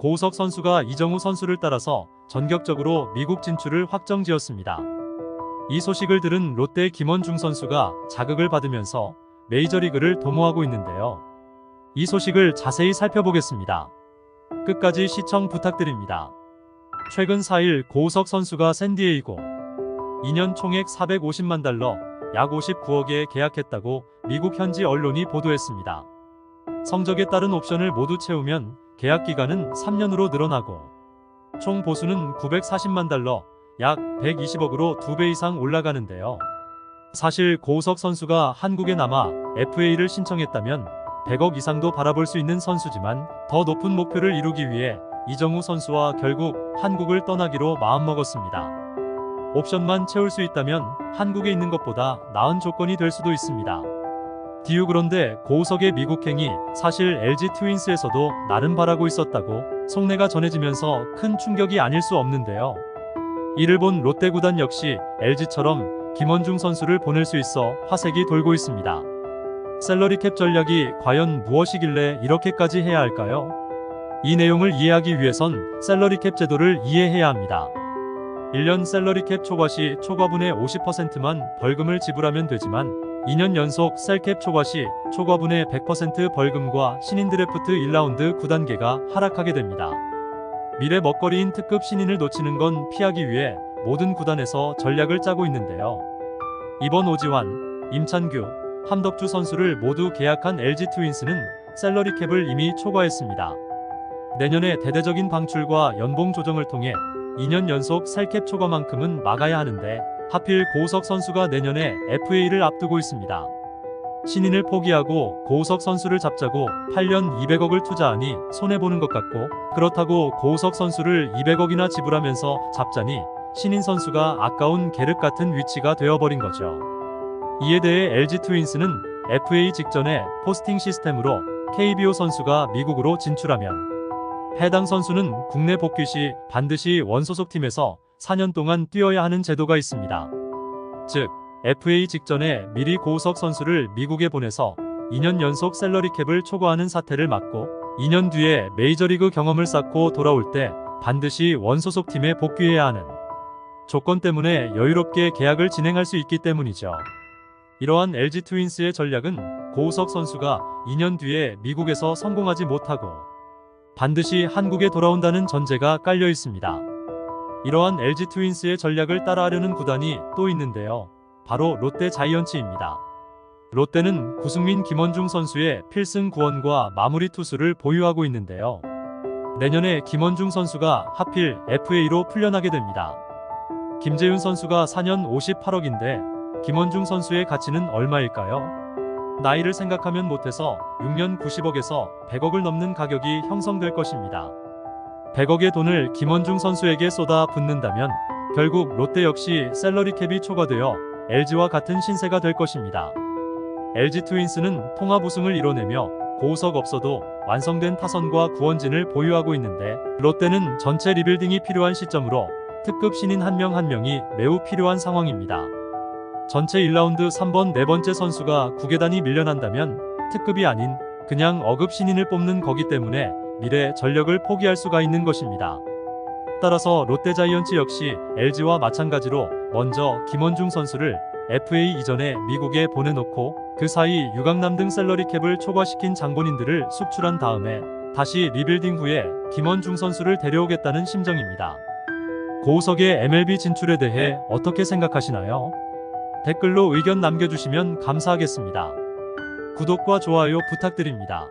고우석 선수가 이정우 선수를 따라서 전격적으로 미국 진출을 확정지었습니다. 이 소식을 들은 롯데 김원중 선수가 자극을 받으면서 메이저리그를 도모하고 있는데요. 이 소식을 자세히 살펴보겠습니다. 끝까지 시청 부탁드립니다. 최근 4일 고우석 선수가 샌디에이고 2년 총액 450만 달러, 약 59억에 계약했다고 미국 현지 언론이 보도했습니다. 성적에 따른 옵션을 모두 채우면 계약 기간은 3년으로 늘어나고 총 보수는 940만 달러, 약 120억으로 2배 이상 올라가는데요. 사실 고우석 선수가 한국에 남아 FA를 신청했다면 100억 이상도 바라볼 수 있는 선수지만 더 높은 목표를 이루기 위해 이정우 선수와 결국 한국을 떠나기로 마음먹었습니다. 옵션만 채울 수 있다면 한국에 있는 것보다 나은 조건이 될 수도 있습니다. 디유 그런데 고우석의 미국행이 사실 LG 트윈스에서도 나름 바라고 있었다고 속내가 전해지면서 큰 충격이 아닐 수 없는데요. 이를 본 롯데 구단 역시 LG처럼 김원중 선수를 보낼 수 있어 화색이 돌고 있습니다. 셀러리 캡 전략이 과연 무엇이길래 이렇게까지 해야 할까요? 이 내용을 이해하기 위해선 셀러리 캡 제도를 이해해야 합니다. 1년 셀러리 캡 초과 시 초과분의 50%만 벌금을 지불하면 되지만 2년 연속 셀캡 초과 시 초과분의 100% 벌금과 신인 드래프트 1라운드 9단계가 하락하게 됩니다. 미래 먹거리인 특급 신인을 놓치는 건 피하기 위해 모든 구단에서 전략을 짜고 있는데요. 이번 오지환, 임찬규, 함덕주 선수를 모두 계약한 LG 트윈스는 셀러리 캡을 이미 초과했습니다. 내년에 대대적인 방출과 연봉 조정을 통해 2년 연속 셀캡 초과만큼은 막아야 하는데 하필 고우석 선수가 내년에 FA를 앞두고 있습니다. 신인을 포기하고 고우석 선수를 잡자고 8년 200억을 투자하니 손해보는 것 같고 그렇다고 고우석 선수를 200억이나 지불하면서 잡자니 신인 선수가 아까운 계륵 같은 위치가 되어버린 거죠. 이에 대해 LG 트윈스는 FA 직전에 포스팅 시스템으로 KBO 선수가 미국으로 진출하면 해당 선수는 국내 복귀 시 반드시 원소속 팀에서 4년 동안 뛰어야 하는 제도가 있습니다. 즉, FA 직전에 미리 고우석 선수를 미국에 보내서 2년 연속 셀러리 캡을 초과하는 사태를 막고 2년 뒤에 메이저리그 경험을 쌓고 돌아올 때 반드시 원소속 팀에 복귀해야 하는 조건 때문에 여유롭게 계약을 진행할 수 있기 때문이죠. 이러한 LG 트윈스의 전략은 고우석 선수가 2년 뒤에 미국에서 성공하지 못하고 반드시 한국에 돌아온다는 전제가 깔려 있습니다. 이러한 LG 트윈스의 전략을 따라하려는 구단이 또 있는데요. 바로 롯데 자이언츠입니다. 롯데는 구승민 김원중 선수의 필승 구원과 마무리 투수를 보유하고 있는데요. 내년에 김원중 선수가 하필 FA로 풀려나게 됩니다. 김재윤 선수가 4년 58억인데 김원중 선수의 가치는 얼마일까요? 나이를 생각하면 못해서 6년 90억에서 100억을 넘는 가격이 형성될 것입니다. 100억의 돈을 김원중 선수에게 쏟아 붓는다면 결국 롯데 역시 셀러리 캡이 초과되어 LG와 같은 신세가 될 것입니다. LG 트윈스는 통합 우승을 이뤄내며 고우석 없어도 완성된 타선과 구원진을 보유하고 있는데 롯데는 전체 리빌딩이 필요한 시점으로 특급 신인 한 명한 명이 매우 필요한 상황입니다. 전체 1라운드 3번 네 번째 선수가 구계단이 밀려난다면 특급이 아닌 그냥 어급 신인을 뽑는 거기 때문에 미래 전력을 포기할 수가 있는 것입니다. 따라서 롯데자이언츠 역시 LG와 마찬가지로 먼저 김원중 선수를 FA 이전에 미국에 보내놓고 그 사이 유강남 등 셀러리 캡을 초과시킨 장본인들을 숙출한 다음에 다시 리빌딩 후에 김원중 선수를 데려오겠다는 심정입니다. 고우석의 MLB 진출에 대해 어떻게 생각하시나요? 댓글로 의견 남겨주시면 감사하겠습니다. 구독과 좋아요 부탁드립니다.